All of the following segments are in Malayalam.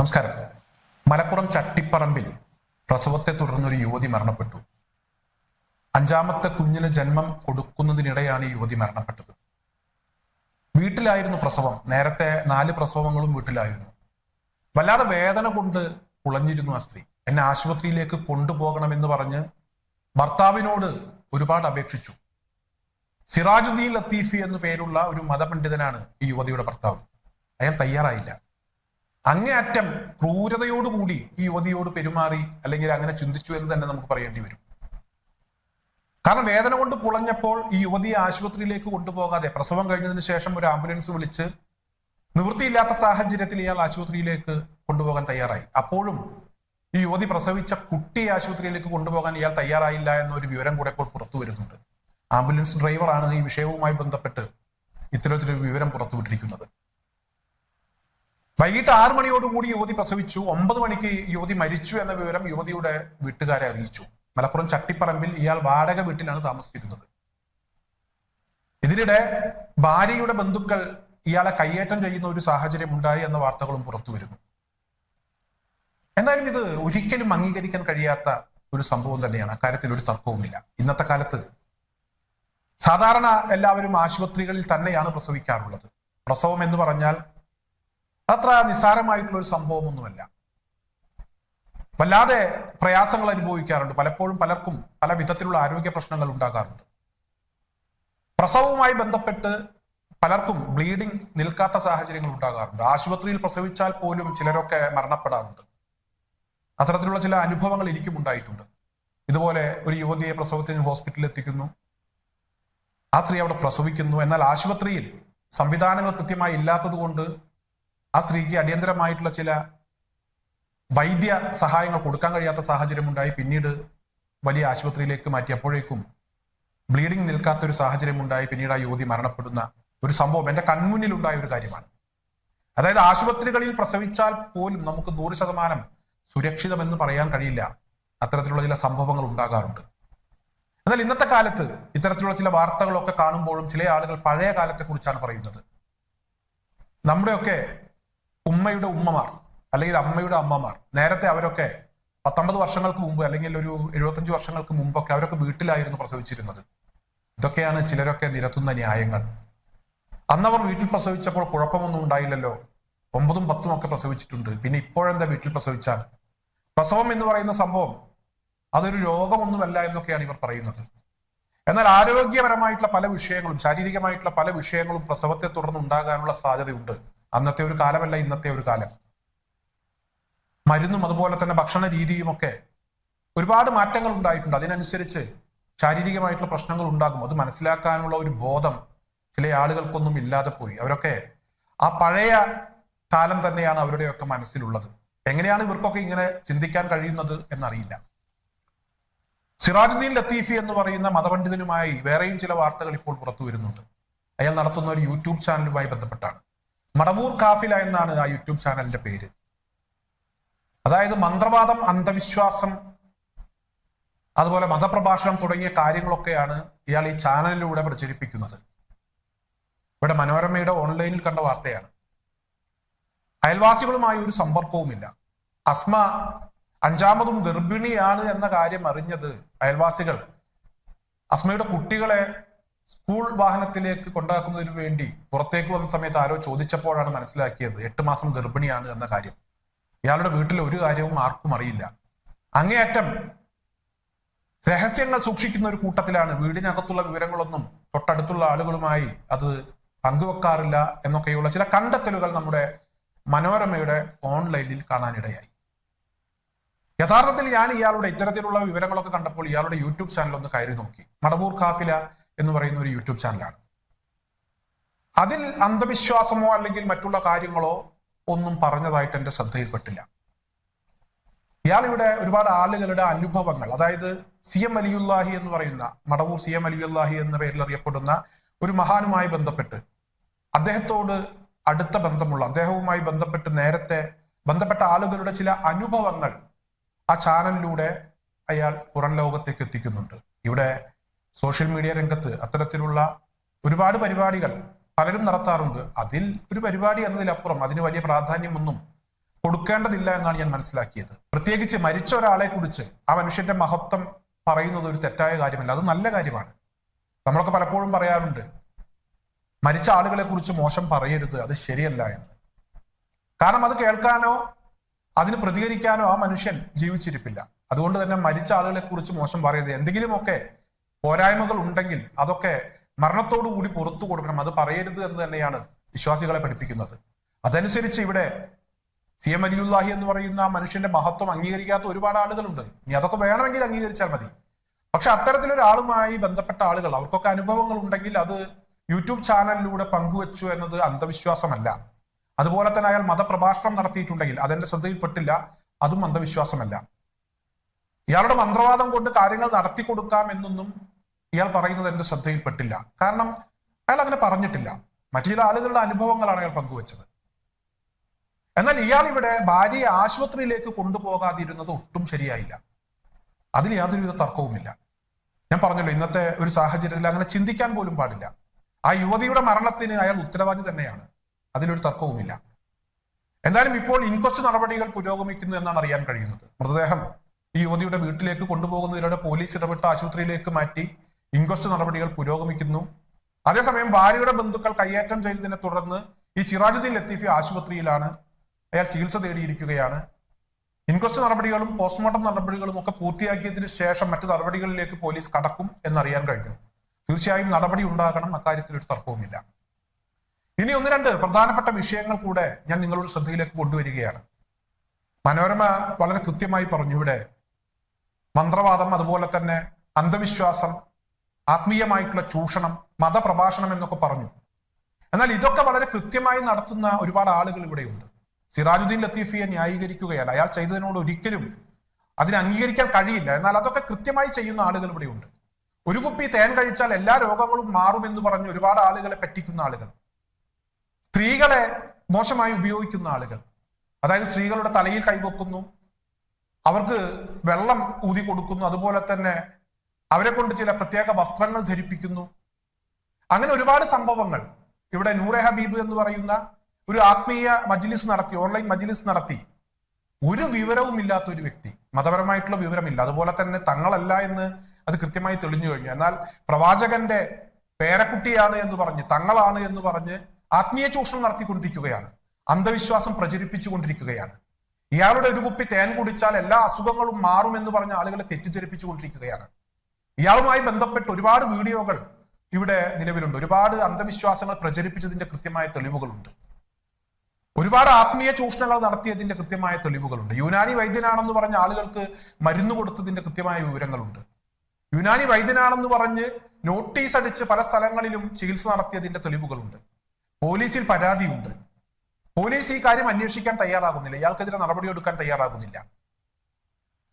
നമസ്കാരം. മലപ്പുറം ചട്ടിപ്പറമ്പിൽ പ്രസവത്തെ തുടർന്നൊരു യുവതി മരണപ്പെട്ടു. അഞ്ചാമത്തെ കുഞ്ഞിന് ജന്മം കൊടുക്കുന്നതിനിടെയാണ് ഈ യുവതി മരണപ്പെട്ടത്. വീട്ടിലായിരുന്നു പ്രസവം. നേരത്തെ നാല് പ്രസവങ്ങളും വീട്ടിലായിരുന്നു. വല്ലാതെ വേദന കൊണ്ട് കുളഞ്ഞിരുന്നു ആ സ്ത്രീ. എന്നെ ആശുപത്രിയിലേക്ക് കൊണ്ടുപോകണമെന്ന് പറഞ്ഞ് ഭർത്താവിനോട് ഒരുപാട് അപേക്ഷിച്ചു. സിറാജുദ്ദീൻ ലത്തീഫി എന്നു പേരുള്ള ഒരു മതപണ്ഡിതനാണ് ഈ യുവതിയുടെ ഭർത്താവ്. അയാൾ തയ്യാറായില്ല. അങ്ങേയറ്റം ക്രൂരതയോടുകൂടി ഈ യുവതിയോട് പെരുമാറി അല്ലെങ്കിൽ അങ്ങനെ ചിന്തിച്ചു എന്ന് തന്നെ നമുക്ക് പറയേണ്ടി വരും. കാരണം വേദന കൊണ്ട് പുളഞ്ഞപ്പോൾ ഈ യുവതിയെ ആശുപത്രിയിലേക്ക് കൊണ്ടുപോകാതെ പ്രസവം കഴിഞ്ഞതിന് ശേഷം ഒരു ആംബുലൻസ് വിളിച്ച് നിവൃത്തിയില്ലാത്ത സാഹചര്യത്തിൽ ഇയാൾ ആശുപത്രിയിലേക്ക് കൊണ്ടുപോകാൻ തയ്യാറായി. അപ്പോഴും ഈ യുവതി പ്രസവിച്ച കുട്ടിയെ ആശുപത്രിയിലേക്ക് കൊണ്ടുപോകാൻ ഇയാൾ തയ്യാറായില്ല എന്നൊരു വിവരം കൂടെ ഇപ്പോൾ പുറത്തു വരുന്നുണ്ട്. ആംബുലൻസ് ഡ്രൈവറാണ് ഈ വിഷയവുമായി ബന്ധപ്പെട്ട് ഇത്തരത്തിലൊരു വിവരം പുറത്തുവിട്ടിരിക്കുന്നത്. വൈകിട്ട് ആറു മണിയോടുകൂടി യുവതി പ്രസവിച്ചു. ഒമ്പത് മണിക്ക് യുവതി മരിച്ചു എന്ന വിവരം യുവതിയുടെ വീട്ടുകാരെ അറിയിച്ചു. മലപ്പുറം ചട്ടിപ്പറമ്പിൽ ഇയാൾ വാടക വീട്ടിലാണ് താമസിച്ചിരുന്നത് ഇതിനിടെ ഭാര്യയുടെ ബന്ധുക്കൾ ഇയാളെ കയ്യേറ്റം ചെയ്യുന്ന ഒരു സാഹചര്യം ഉണ്ടായി എന്ന വാർത്തകളും പുറത്തു വരുന്നു. എന്നാലും ഇത് ഒരിക്കലും അംഗീകരിക്കാൻ കഴിയാത്ത ഒരു സംഭവം തന്നെയാണ്. അക്കാര്യത്തിൽ ഒരു തർക്കവുമില്ല. ഇന്നത്തെ കാലത്ത് സാധാരണ എല്ലാവരും ആശുപത്രികളിൽ തന്നെയാണ് പ്രസവിക്കാറുള്ളത്. പ്രസവം എന്ന് പറഞ്ഞാൽ അത്ര നിസ്സാരമായിട്ടുള്ള ഒരു സംഭവമൊന്നുമല്ല. വല്ലാതെ പ്രയാസങ്ങൾ അനുഭവിക്കാറുണ്ട്. പലപ്പോഴും പലർക്കും പല വിധത്തിലുള്ള ആരോഗ്യ പ്രശ്നങ്ങൾ ഉണ്ടാകാറുണ്ട്. പ്രസവവുമായി ബന്ധപ്പെട്ട് പലർക്കും ബ്ലീഡിംഗ് നിൽക്കാത്ത സാഹചര്യങ്ങൾ ഉണ്ടാകാറുണ്ട്. ആശുപത്രിയിൽ പ്രസവിച്ചാൽ പോലും ചിലരൊക്കെ മരണപ്പെടാറുണ്ട്. അത്തരത്തിലുള്ള ചില അനുഭവങ്ങൾ എനിക്കും ഉണ്ടായിട്ടുണ്ട്. ഇതുപോലെ ഒരു യുവതിയെ പ്രസവത്തിന് ഹോസ്പിറ്റലിൽ എത്തിക്കുന്നു. ആ സ്ത്രീ അവിടെ പ്രസവിക്കുന്നു. എന്നാൽ ആശുപത്രിയിൽ സംവിധാനങ്ങൾ കൃത്യമായി ഇല്ലാത്തത് കൊണ്ട് ആ സ്ത്രീക്ക് അടിയന്തരമായിട്ടുള്ള ചില വൈദ്യ സഹായങ്ങൾ കൊടുക്കാൻ കഴിയാത്ത സാഹചര്യം ഉണ്ടായി പിന്നീട് വലിയ ആശുപത്രിയിലേക്ക് മാറ്റിയപ്പോഴേക്കും ബ്ലീഡിംഗ് നിൽക്കാത്ത ഒരു സാഹചര്യം ഉണ്ടായി പിന്നീട് ആ യുവതി മരണപ്പെടുന്ന ഒരു സംഭവം എന്റെ കൺമുന്നിൽ ഉണ്ടായ ഒരു കാര്യമാണ്. അതായത് ആശുപത്രികളിൽ പ്രസവിച്ചാൽ പോലും നമുക്ക് നൂറ് ശതമാനം സുരക്ഷിതമെന്ന് പറയാൻ കഴിയില്ല. അത്തരത്തിലുള്ള ചില സംഭവങ്ങൾ ഉണ്ടാകാറുണ്ട്. എന്നാൽ ഇന്നത്തെ കാലത്ത് ഇത്തരത്തിലുള്ള ചില വാർത്തകളൊക്കെ കാണുമ്പോഴും ചില ആളുകൾ പഴയ കാലത്തെ കുറിച്ചാണ് പറയുന്നത്. നമ്മുടെയൊക്കെ ഉമ്മയുടെ ഉമ്മമാർ അല്ലെങ്കിൽ അമ്മയുടെ അമ്മമാർ. നേരത്തെ അവരൊക്കെ പത്തൊമ്പത് വർഷങ്ങൾക്ക് മുമ്പ് അല്ലെങ്കിൽ ഒരു എഴുപത്തഞ്ച് വർഷങ്ങൾക്ക് മുമ്പൊക്കെ അവരൊക്കെ വീട്ടിലായിരുന്നു പ്രസവിച്ചിരുന്നത്. ഇതൊക്കെയാണ് ചിലരൊക്കെ നിരത്തുന്ന ന്യായങ്ങൾ. അന്നവർ വീട്ടിൽ പ്രസവിച്ചപ്പോൾ കുഴപ്പമൊന്നും ഉണ്ടായില്ലല്ലോ. ഒമ്പതും പത്തും ഒക്കെ പ്രസവിച്ചിട്ടുണ്ട്. പിന്നെ ഇപ്പോഴെന്താ വീട്ടിൽ പ്രസവിച്ചാൽ? പ്രസവം എന്ന് പറയുന്ന സംഭവം അതൊരു രോഗമൊന്നുമല്ല എന്നൊക്കെയാണ് ഇവർ പറയുന്നത്. എന്നാൽ ആരോഗ്യപരമായിട്ടുള്ള പല വിഷയങ്ങളും ശാരീരികമായിട്ടുള്ള പല വിഷയങ്ങളും പ്രസവത്തെ തുടർന്ന് ഉണ്ടാകാനുള്ള സാധ്യതയുണ്ട്. അന്നത്തെ ഒരു കാലമല്ല ഇന്നത്തെ ഒരു കാലം. മരുന്നും അതുപോലെ തന്നെ ഭക്ഷണ രീതിയും ഒക്കെ ഒരുപാട് മാറ്റങ്ങൾ ഉണ്ടായിട്ടുണ്ട്. അതിനനുസരിച്ച് ശാരീരികമായിട്ടുള്ള പ്രശ്നങ്ങൾ ഉണ്ടാകും. അത് മനസ്സിലാക്കാനുള്ള ഒരു ബോധം ചില ആളുകൾക്കൊന്നും ഇല്ലാതെ പോയി. അവരൊക്കെ ആ പഴയ കാലം തന്നെയാണ് അവരുടെയൊക്കെ മനസ്സിലുള്ളത്. എങ്ങനെയാണ് ഇവർക്കൊക്കെ ഇങ്ങനെ ചിന്തിക്കാൻ കഴിയുന്നത് എന്നറിയില്ല. സിറാജുദ്ദീൻ ലത്തീഫി എന്ന് പറയുന്ന മതപണ്ഡിതനുമായി വേറെയും ചില വാർത്തകൾ ഇപ്പോൾ പുറത്തു വരുന്നുണ്ട്. അയാൾ നടത്തുന്ന ഒരു യൂട്യൂബ് ചാനലുമായി ബന്ധപ്പെട്ടാണ്. മടവൂർ കാഫില എന്നാണ് ആ യൂട്യൂബ് ചാനലിന്റെ പേര്. അതായത് മന്ത്രവാദം അന്ധവിശ്വാസം അതുപോലെ മതപ്രഭാഷണം തുടങ്ങിയ കാര്യങ്ങളൊക്കെയാണ് ഇയാൾ ഈ ചാനലിലൂടെ പ്രചരിപ്പിക്കുന്നത്. ഇവിടെ മനോരമയുടെ ഓൺലൈനിൽ കണ്ട വാർത്തയാണ്. അയൽവാസികളുമായി ഒരു സമ്പർക്കവുമില്ല. അസ്മ അഞ്ചാമതും ഗർഭിണിയാണ് എന്ന കാര്യം അറിഞ്ഞത് അയൽവാസികൾ. അസ്മയുടെ കുട്ടികളെ സ്കൂൾ വാഹനത്തിലേക്ക് കൊണ്ടാക്കുന്നതിന് വേണ്ടി പുറത്തേക്ക് വന്ന സമയത്ത് ആരോ ചോദിച്ചപ്പോഴാണ് മനസ്സിലാക്കിയത് എട്ട് മാസം ഗർഭിണിയാണ് എന്ന കാര്യം. ഇയാളുടെ വീട്ടിൽ ഒരു കാര്യവും ആർക്കും അറിയില്ല. അങ്ങേയറ്റം രഹസ്യങ്ങൾ സൂക്ഷിക്കുന്ന ഒരു കൂട്ടത്തിലാണ് വീടിനകത്തുള്ള വിവരങ്ങളൊന്നും തൊട്ടടുത്തുള്ള ആളുകളുമായി അത് പങ്കുവെക്കാറില്ല എന്നൊക്കെയുള്ള ചില കണ്ടെത്തലുകൾ നമ്മുടെ മനോരമയുടെ ഓൺലൈനിൽ കാണാനിടയായി. യഥാർത്ഥത്തിൽ ഞാൻ ഇയാളുടെ ഇത്തരത്തിലുള്ള വിവരങ്ങളൊക്കെ കണ്ടപ്പോൾ ഇയാളുടെ യൂട്യൂബ് ചാനൽ ഒന്ന് കയറി നോക്കി. മടവൂർ ഖാഫില എന്ന് പറയുന്ന ഒരു യൂട്യൂബ് ചാനലാണ്. അതിൽ അന്ധവിശ്വാസമോ അല്ലെങ്കിൽ മറ്റുള്ള കാര്യങ്ങളോ ഒന്നും പറഞ്ഞതായിട്ട് എന്റെ ശ്രദ്ധയിൽപ്പെട്ടില്ല. ഇയാൾ ഇവിടെ ഒരുപാട് ആളുകളുടെ അനുഭവങ്ങൾ അതായത് സി എം അലിയുല്ലാഹി എന്ന് പറയുന്ന മടവൂർ സി എം അലിയുല്ലാഹി എന്ന പേരിൽ അറിയപ്പെടുന്ന ഒരു മഹാനുമായി ബന്ധപ്പെട്ട് അദ്ദേഹത്തോട് അടുത്ത ബന്ധമുള്ള അദ്ദേഹവുമായി ബന്ധപ്പെട്ട് നേരത്തെ ബന്ധപ്പെട്ട ആളുകളുടെ ചില അനുഭവങ്ങൾ ആ ചാനലിലൂടെ അയാൾ പുറം ലോകത്തേക്ക് എത്തിക്കുന്നുണ്ട്. ഇവിടെ സോഷ്യൽ മീഡിയ രംഗത്ത് അത്തരത്തിലുള്ള ഒരുപാട് പരിപാടികൾ പലരും നടത്താറുണ്ട്. അതിൽ ഒരു പരിപാടി എന്നതിലപ്പുറം അതിന് വലിയ പ്രാധാന്യമൊന്നും കൊടുക്കേണ്ടതില്ല എന്നാണ് ഞാൻ മനസ്സിലാക്കിയത്. പ്രത്യേകിച്ച് മരിച്ച ഒരാളെ കുറിച്ച് ആ മനുഷ്യന്റെ മഹത്വം പറയുന്നത് ഒരു തെറ്റായ കാര്യമല്ല. അത് നല്ല കാര്യമാണ്. നമ്മളൊക്കെ പലപ്പോഴും പറയാറുണ്ട് മരിച്ച ആളുകളെ കുറിച്ച് മോശം പറയരുത് അത് ശരിയല്ല എന്ന്. കാരണം അത് കേൾക്കാനോ അതിന് പ്രതികരിക്കാനോ ആ മനുഷ്യൻ ജീവിച്ചിരിപ്പില്ല. അതുകൊണ്ട് തന്നെ മരിച്ച ആളുകളെ കുറിച്ച് മോശം പറയരുത്. എന്തെങ്കിലുമൊക്കെ പോരായ്മകൾ ഉണ്ടെങ്കിൽ അതൊക്കെ മരണത്തോടു കൂടി പുറത്തു കൊടുക്കണം. അത് പറയരുത് എന്ന് തന്നെയാണ് വിശ്വാസികളെ പഠിപ്പിക്കുന്നത്. അതനുസരിച്ച് ഇവിടെ സി എം അലിയുല്ലാഹി എന്ന് പറയുന്ന മനുഷ്യന്റെ മഹത്വം അംഗീകരിക്കാത്ത ഒരുപാട് ആളുകളുണ്ട്. ഇനി അതൊക്കെ വേണമെങ്കിൽ അംഗീകരിച്ചാൽ മതി. പക്ഷെ അത്തരത്തിലൊരാളുമായി ബന്ധപ്പെട്ട ആളുകൾ അവർക്കൊക്കെ അനുഭവങ്ങൾ ഉണ്ടെങ്കിൽ അത് യൂട്യൂബ് ചാനലിലൂടെ പങ്കുവച്ചു എന്നത് അന്ധവിശ്വാസമല്ല. അതുപോലെ തന്നെ അയാൾ മതപ്രഭാഷണം നടത്തിയിട്ടുണ്ടെങ്കിൽ അതെന്റെ ശ്രദ്ധയിൽപ്പെട്ടില്ല അതും അന്ധവിശ്വാസമല്ല. ഇയാളുടെ മന്ത്രവാദം കൊണ്ട് കാര്യങ്ങൾ നടത്തി കൊടുക്കാം എന്നൊന്നും ഇയാൾ പറയുന്നത് എന്റെ ശ്രദ്ധയിൽപ്പെട്ടില്ല. കാരണം അയാൾ അങ്ങനെ പറഞ്ഞിട്ടില്ല. മറ്റു ചില ആളുകളുടെ അനുഭവങ്ങളാണ് അയാൾ പങ്കുവച്ചത്. എന്നാൽ ഇയാൾ ഇവിടെ ഭാര്യയെ ആശുപത്രിയിലേക്ക് കൊണ്ടുപോകാതിരുന്നത് ഒട്ടും ശരിയായില്ല. അതിൽ യാതൊരുവിധ തർക്കവുമില്ല. ഞാൻ പറഞ്ഞല്ലോ ഇന്നത്തെ ഒരു സാഹചര്യത്തിൽ അങ്ങനെ ചിന്തിക്കാൻ പോലും പാടില്ല. ആ യുവതിയുടെ മരണത്തിന് അയാൾ ഉത്തരവാദി തന്നെയാണ്. അതിലൊരു തർക്കവുമില്ല. എന്തായാലും ഇപ്പോൾ ഇൻക്വസ്റ്റ് നടപടികൾ പുരോഗമിക്കുന്നു എന്നാണ് അറിയാൻ കഴിയുന്നത്. മൃതദേഹം ഈ യുവതിയുടെ വീട്ടിലേക്ക് കൊണ്ടുപോകുന്നതിലൂടെ പോലീസ് ഇടപെട്ട് ആശുപത്രിയിലേക്ക് മാറ്റി ഇൻക്വസ്റ്റ് നടപടികൾ പുരോഗമിക്കുന്നു. അതേസമയം ഭാര്യയുടെ ബന്ധുക്കൾ കയ്യേറ്റം ചെയ്തതിനെ തുടർന്ന് ഈ സിറാജുദ്ദീൻ ലത്തീഫി ആശുപത്രിയിലാണ് അയാൾ ചികിത്സ തേടിയിരിക്കുകയാണ്. ഇൻക്വസ്റ്റ് നടപടികളും പോസ്റ്റ്മോർട്ടം നടപടികളും ഒക്കെ പൂർത്തിയാക്കിയതിനു ശേഷം മറ്റു നടപടികളിലേക്ക് പോലീസ് കടക്കും എന്നറിയാൻ കഴിഞ്ഞു. തീർച്ചയായും നടപടി ഉണ്ടാകണം അക്കാര്യത്തിൽ ഒരു തർക്കവുമില്ല. ഇനി ഒന്ന് രണ്ട് പ്രധാനപ്പെട്ട വിഷയങ്ങൾ കൂടെ ഞാൻ നിങ്ങളുടെ ശ്രദ്ധയിലേക്ക് കൊണ്ടുവരികയാണ്. മനോരമ വളരെ കൃത്യമായി പറഞ്ഞു ഇവിടെ മന്ത്രവാദം അതുപോലെ തന്നെ അന്ധവിശ്വാസം ആത്മീയമായിട്ടുള്ള ചൂഷണം മതപ്രഭാഷണം എന്നൊക്കെ പറഞ്ഞു. എന്നാൽ ഇതൊക്കെ വളരെ കൃത്യമായി നടത്തുന്ന ഒരുപാട് ആളുകൾ ഇവിടെയുണ്ട് സിറാജുദ്ദീൻ ലത്തീഫിയെ ന്യായീകരിക്കുകയല്ല അയാൾ ചെയ്തതിനോട് ഒരിക്കലും അതിനെ അംഗീകരിക്കാൻ കഴിയില്ല. എന്നാൽ അതൊക്കെ കൃത്യമായി ചെയ്യുന്ന ആളുകൾ ഇവിടെയുണ്ട് ഒരു കുപ്പി തേൻ കഴിച്ചാൽ എല്ലാ രോഗങ്ങളും മാറുമെന്ന് പറഞ്ഞ് ഒരുപാട് ആളുകളെ പറ്റിക്കുന്ന ആളുകൾ. സ്ത്രീകളെ മോശമായി ഉപയോഗിക്കുന്ന ആളുകൾ. അതായത് സ്ത്രീകളുടെ തലയിൽ കൈവെക്കുന്നു. അവർക്ക് വെള്ളം ഊതി കൊടുക്കുന്നു. അതുപോലെ തന്നെ അവരെ കൊണ്ട് ചില പ്രത്യേക വസ്ത്രങ്ങൾ ധരിപ്പിക്കുന്നു. അങ്ങനെ ഒരുപാട് സംഭവങ്ങൾ. ഇവിടെ നൂറെ ഹബീബ് എന്ന് പറയുന്ന ഒരു ആത്മീയ മജ്ലിസ് നടത്തി ഓൺലൈൻ മജ്ലിസ് നടത്തി. ഒരു വിവരവും ഇല്ലാത്ത ഒരു വ്യക്തി. മതപരമായിട്ടുള്ള വിവരമില്ല. അതുപോലെ തന്നെ തങ്ങളല്ല എന്ന് അത് കൃത്യമായി തെളിഞ്ഞു കഴിഞ്ഞു. എന്നാൽ പ്രവാചകന്റെ പേരക്കുട്ടിയാണ് എന്ന് പറഞ്ഞ് തങ്ങളാണ് എന്ന് പറഞ്ഞ് ആത്മീയ ചൂഷണം നടത്തിക്കൊണ്ടിരിക്കുകയാണ്. അന്ധവിശ്വാസം പ്രചരിപ്പിച്ചുകൊണ്ടിരിക്കുകയാണ്. ഇയാളുടെ ഒരു കുപ്പി തേൻ കുടിച്ചാൽ എല്ലാ അസുഖങ്ങളും മാറുമെന്ന് പറഞ്ഞ ആളുകളെ തെറ്റിദ്ധരിപ്പിച്ചുകൊണ്ടിരിക്കുകയാണ്. ഇയാളുമായി ബന്ധപ്പെട്ട് ഒരുപാട് വീഡിയോകൾ ഇവിടെ നിലവിലുണ്ട്. ഒരുപാട് അന്ധവിശ്വാസങ്ങൾ പ്രചരിപ്പിച്ചതിന്റെ കൃത്യമായ തെളിവുകളുണ്ട്. ഒരുപാട് ആത്മീയ ചൂഷണങ്ങൾ നടത്തിയതിന്റെ കൃത്യമായ തെളിവുകളുണ്ട്. യുനാനി വൈദ്യനാണെന്ന് പറഞ്ഞ ആളുകൾക്ക് മരുന്ന് കൊടുത്തതിന്റെ കൃത്യമായ വിവരങ്ങളുണ്ട്. യുനാനി വൈദ്യനാണെന്ന് പറഞ്ഞ് നോട്ടീസ് അടിച്ച് പല സ്ഥലങ്ങളിലും ചികിത്സ നടത്തിയതിന്റെ തെളിവുകളുണ്ട്. പോലീസിൽ പരാതിയുണ്ട്. പോലീസ് ഈ കാര്യം അന്വേഷിക്കാൻ തയ്യാറാകുന്നില്ല. ഇയാൾക്കെതിരെ നടപടിയെടുക്കാൻ തയ്യാറാകുന്നില്ല.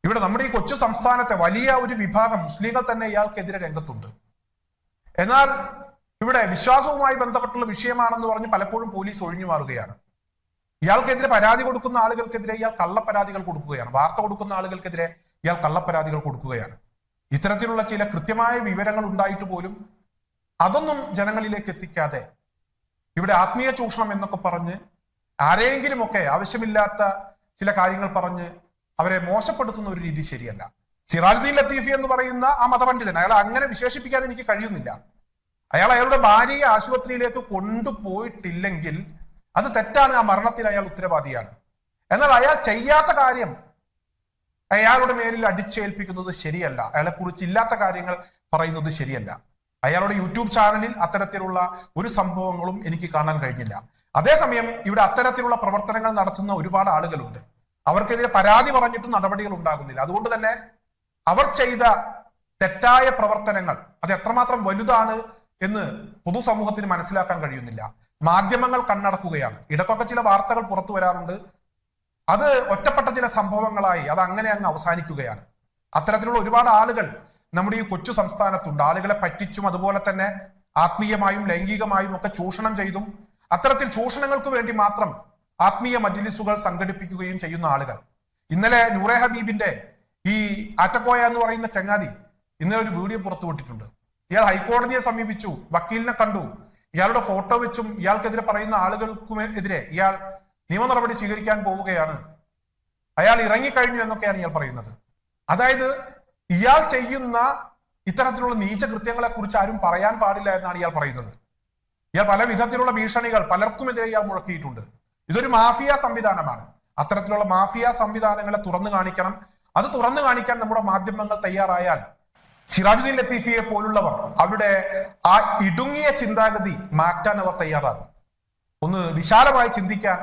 ഇവിടെ നമ്മുടെ ഈ കൊച്ചു സംസ്ഥാനത്തെ വലിയ ഒരു വിഭാഗം മുസ്ലിങ്ങൾ തന്നെ ഇയാൾക്കെതിരെ രംഗത്തുണ്ട്. എന്നാൽ ഇവിടെ വിശ്വാസവുമായി ബന്ധപ്പെട്ടുള്ള വിഷയമാണെന്ന് പറഞ്ഞ് പലപ്പോഴും പോലീസ് ഒഴിഞ്ഞു മാറുകയാണ്. ഇയാൾക്കെതിരെ പരാതി കൊടുക്കുന്ന ആളുകൾക്കെതിരെ ഇയാൾ കള്ളപ്പരാതികൾ കൊടുക്കുകയാണ്. വാർത്ത കൊടുക്കുന്ന ആളുകൾക്കെതിരെ ഇയാൾ കള്ളപ്പരാതികൾ കൊടുക്കുകയാണ്. ഇത്തരത്തിലുള്ള ചില കൃത്യമായ വിവരങ്ങൾ ഉണ്ടായിട്ട് പോലും അതൊന്നും ജനങ്ങളിലേക്ക് എത്തിക്കാതെ ഇവിടെ ആത്മീയ ചൂഷണം എന്നൊക്കെ പറഞ്ഞ് ആരെയെങ്കിലുമൊക്കെ ആവശ്യമില്ലാത്ത ചില കാര്യങ്ങൾ പറഞ്ഞ് അവരെ മോശപ്പെടുത്തുന്ന ഒരു രീതി ശരിയല്ല. സിറാജുദ്ദീൻ ലത്തീഫി എന്ന് പറയുന്ന ആ മതപണ്ഡിതൻ അയാൾ അങ്ങനെ വിശേഷിപ്പിക്കാൻ എനിക്ക് കഴിയുന്നില്ല. അയാൾ അയാളുടെ ഭാര്യയെ ആശുപത്രിയിലേക്ക് കൊണ്ടുപോയിട്ടില്ലെങ്കിൽ അത് തെറ്റാണ് ആ മരണത്തിൽ അയാൾ ഉത്തരവാദിയാണ്. എന്നാൽ അയാൾ ചെയ്യാത്ത കാര്യം അയാളുടെ മേലിൽ അടിച്ചേൽപ്പിക്കുന്നത് ശരിയല്ല. അയാളെ കുറിച്ച് ഇല്ലാത്ത കാര്യങ്ങൾ പറയുന്നത് ശരിയല്ല. അയാളുടെ യൂട്യൂബ് ചാനലിൽ അത്തരത്തിലുള്ള ഒരു സംഭവങ്ങളും എനിക്ക് കാണാൻ കഴിഞ്ഞില്ല. അതേസമയം ഇവിടെ അത്തരത്തിലുള്ള പ്രവർത്തനങ്ങൾ നടത്തുന്ന ഒരുപാട് ആളുകളുണ്ട്. അവർക്കെതിരെ പരാതി പറഞ്ഞിട്ട് നടപടികൾ ഉണ്ടാകുന്നില്ല. അതുകൊണ്ട് തന്നെ അവർ ചെയ്ത തെറ്റായ പ്രവർത്തനങ്ങൾ അത് എത്രമാത്രം വലുതാണ് എന്ന് പൊതുസമൂഹത്തിന് മനസ്സിലാക്കാൻ കഴിയുന്നില്ല. മാധ്യമങ്ങൾ കണ്ണടക്കുകയാണ്. ഇടക്കൊക്കെ ചില വാർത്തകൾ പുറത്തു വരാറുണ്ട്. അത് ഒറ്റപ്പെട്ട ചില സംഭവങ്ങളായി അത് അങ്ങനെ അങ്ങ് അവസാനിക്കുകയാണ്. അത്തരത്തിലുള്ള ഒരുപാട് ആളുകൾ നമ്മുടെ ഈ കൊച്ചു സംസ്ഥാനത്തുണ്ട്. ആളുകളെ പറ്റിച്ചും അതുപോലെ തന്നെ ആത്മീയമായും ലൈംഗികമായും ഒക്കെ ചൂഷണം ചെയ്തും അത്തരത്തിൽ ചൂഷണങ്ങൾക്ക് വേണ്ടി മാത്രം ആത്മീയ മജ്ലിസുകൾ സംഘടിപ്പിക്കുകയും ചെയ്യുന്ന ആളുകൾ. ഇന്നലെ നൂറെ ഹബീബിന്റെ ഈ ആറ്റക്കോയ എന്ന് പറയുന്ന ചങ്ങാതി ഇന്നലെ ഒരു വീഡിയോ പുറത്തുവിട്ടിട്ടുണ്ട് ഇയാൾ ഹൈക്കോടതിയെ സമീപിച്ചു വക്കീലിനെ കണ്ടു. ഇയാളുടെ ഫോട്ടോ വെച്ചും ഇയാൾക്കെതിരെ പറയുന്ന ആളുകൾക്കുമെതിരെ ഇയാൾ നിയമ നടപടി സ്വീകരിക്കാൻ പോവുകയാണ്. അയാൾ ഇറങ്ങിക്കഴിഞ്ഞു എന്നൊക്കെയാണ് ഇയാൾ പറയുന്നത്. അതായത് ഇയാൾ ചെയ്യുന്ന ഇത്തരത്തിലുള്ള നീചകൃത്യങ്ങളെ കുറിച്ച് ആരും പറയാൻ പാടില്ല എന്നാണ് ഇയാൾ പറയുന്നത്. ഇയാൾ പല വിധത്തിലുള്ള ഭീഷണികൾ പലർക്കുമെതിരെ ഇയാൾ മുഴക്കിയിട്ടുണ്ട്. ഇതൊരു മാഫിയ സംവിധാനമാണ്. അത്തരത്തിലുള്ള മാഫിയ സംവിധാനങ്ങളെ തുറന്നു കാണിക്കണം. അത് തുറന്നു കാണിക്കാൻ നമ്മുടെ മാധ്യമങ്ങൾ തയ്യാറായാൽ സിറാജുദ്ദീൻ ലത്തീഫിയെ പോലുള്ളവർ അവരുടെ ആ ഇടുങ്ങിയ ചിന്താഗതി മാറ്റാൻ അവർ തയ്യാറാകും. ഒന്ന് വിശാലമായി ചിന്തിക്കാൻ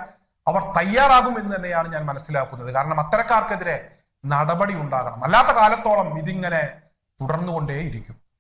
അവർ തയ്യാറാകും എന്ന് തന്നെയാണ് ഞാൻ മനസ്സിലാക്കുന്നത്. കാരണം അത്തരക്കാർക്കെതിരെ നടപടി ഉണ്ടാകണം. അല്ലാത്ത കാലത്തോളം ഇതിങ്ങനെ തുടർന്നുകൊണ്ടേയിരിക്കും.